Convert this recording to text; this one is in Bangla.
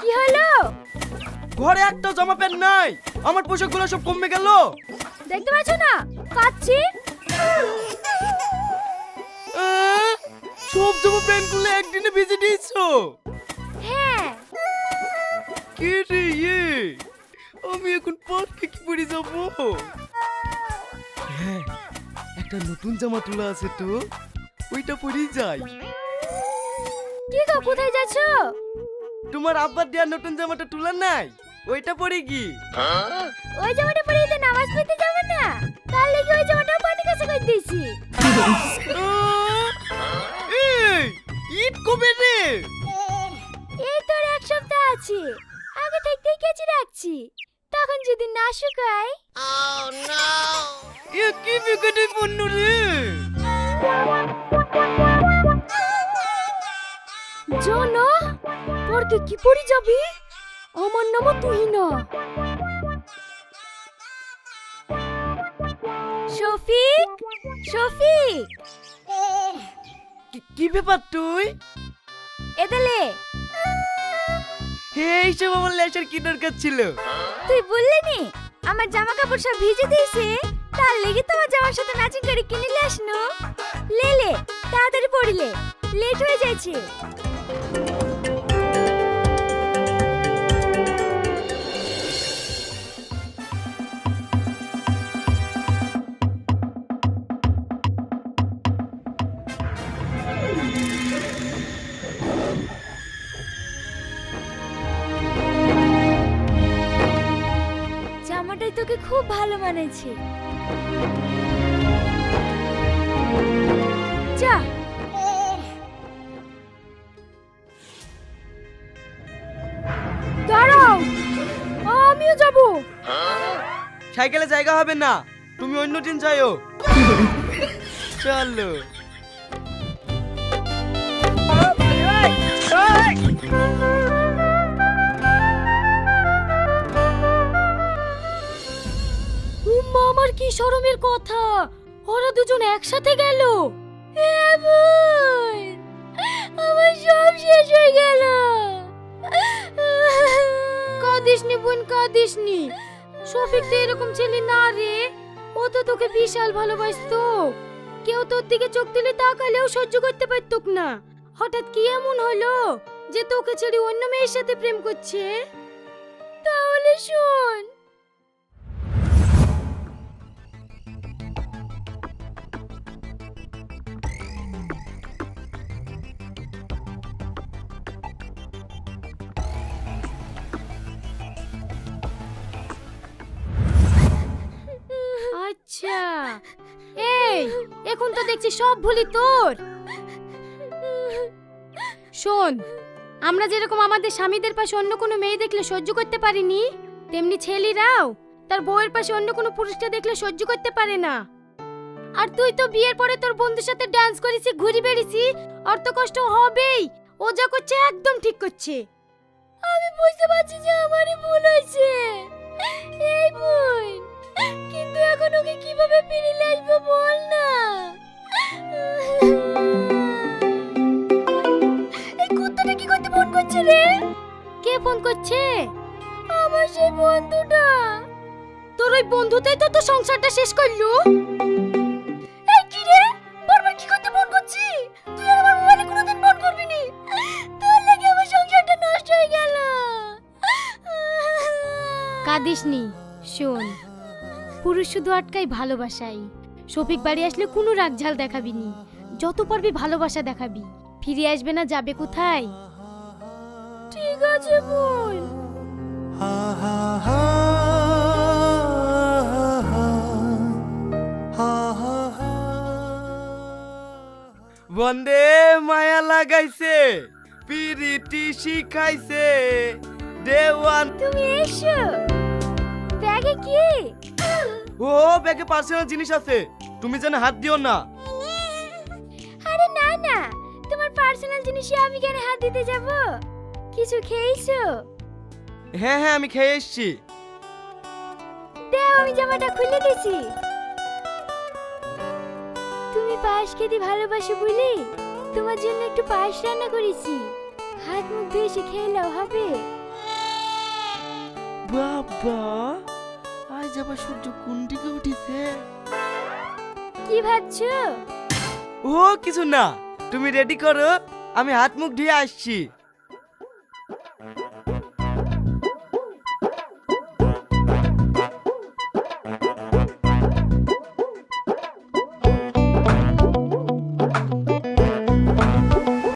কি হলো? ঘরে একটা জামা প্যান্ট নাই। আমার পোশাকগুলো সব কমে গেল। দেখতে পাচ্ছ না? কাচ্ছি সব জামা প্যান্টগুলো একদিনে ভিজে দিয়েছ? হ্যাঁ। কে রে ইয়ে আমি এখন পার্কে কি পরে যাব? হ্যাঁ একটা নতুন জামা তোলা আছে তো। ওইটা পরেই যাই। কি গো কোথায় যাচ্ছ? তোমার আব্বার দেওয়া নতুন জামাটা তোলা নাই? ওইটা পরে কি ওই জামাটা পরে ঈদে নামাজ পড়তে যাবে না। তার লেগে ওই জামাটা পানি কাছে দিয়েছি। এই ঈদ কবে রে? এই তোর এক সপ্তাহ আছে। আগে থাকতেই কেচে রাখছি। তখন যদি না শুকায়। এ কি বিকেটে পণ্য রে। জানো পরকে কি পরি যাবি? আমার নাম তুই না। শফিক শফিক। কি- ব্যাপার তুই? এদেলে এই সব আমার লেসার কি দরকার ছিল? তুই বললি নি আমার জামা কাপড় সব ভিজে দিয়েছে। তার লেগে তো আমার জামার সাথে ম্যাচিং করে কিনে নিয়ে আসনো। লে লে তাড়াতাড়ি পড়িলে লেট হয়ে যাচ্ছে। খুব ভালো মানেছে। যা। আমিও যাব। সাইকেলে জায়গা হবে না। তুমি অন্য দিন যাইও। চলো। আমার কথা। ওরা দুজন একসাথে গেল। আমার সব শেষ হয়ে গেল। কাঁদিসনি বোন, কাঁদিসনি। শফিক তো এরকম ছেলে না রে। ও তো তোকে বিশাল ভালোবাসতো। কেউ তোর দিকে চোখ দিলে তাকালেও সহ্য করতে পারতুক না। হঠাৎ কি এমন হলো যে তোকে ছেড়ে অন্য মেয়ের সাথে প্রেম করছে? তাহলে শোন এই, এখন তো দেখছি সব ভুলি তোর। শোন, আমরা যেরকম আমাদের স্বামীদের পাশে অন্য কোনো মেয়ে দেখলে সহ্য করতে পারিনি, তেমনি ছেলেরাও তার বউয়ের পাশে অন্য কোনো পুরুষকে দেখলে সহ্য করতে পারে না। আর তুই তো বিয়ের পরে তোর বন্ধুর সাথে ডান্স করেছি, ঘুরি বেড়েছি অর্থ কষ্ট হবেই। ও যা করছে একদম ঠিক করছে। আমি বুঝতে পারছি যে আমারই ভুল হয়েছে। এই কিন্তু এখন ওকে কীভাবে ফিরিয়ে আসব বল না? এই কুত্তাটা কি করতে ফোন করছে রে? কে ফোন করছে? আমার সেই বন্ধুটা। তোর ওই বন্ধুটাই তো তোর সংসারটা শেষ করল। এই কি রে? বারবার কি করতে ফোন করছি? তুই আর আমার মোবাইলে কোনোদিন ফোন করবি নি? তোর লাগে আমার সংসারটা নষ্ট হয়ে গেল। কাঁদিসনি শোন। পুরুষ শুধু আটকাই ভালোবাসাই শফিক বাড়ি আসলে কোনো রাগঝাল দেখাবি নি যত পারবি ভালোবাসা দেখাবি। ফিরে আসবে না যাবে কোথায়? ঠিক আছে বোন। বন্দে মায়া লাগাইছে পিরিতি শিখাইছে দেওয়ান তুমি এসো। ব্যাগে কি? ও ব্যাগে পার্সোনাল জিনিস আছে। তুমি যেন হাত দিও না। আরে না না। তোমার পার্সোনাল জিনিসে আমি কেন হাত দিতে যাব? কিছু খেয়েছো? হ্যাঁ হ্যাঁ আমি খেয়ে এসছি। দেও আমি জামাটা খুলে দিছি। তুমি পায়েস খেতে ভালোবাসো বলে তোমার জন্য একটু পায়েস রান্না করেছি। হাত মুখ ধুয়ে এসে খেয়ে নাও হবে? বাবা! আজ আবার সূর্য কোন দিকে উঠেছে? কি ভাবছ? ও কিছু না। তুমি রেডি করো আমি হাত মুখ ধুয়ে আসছি।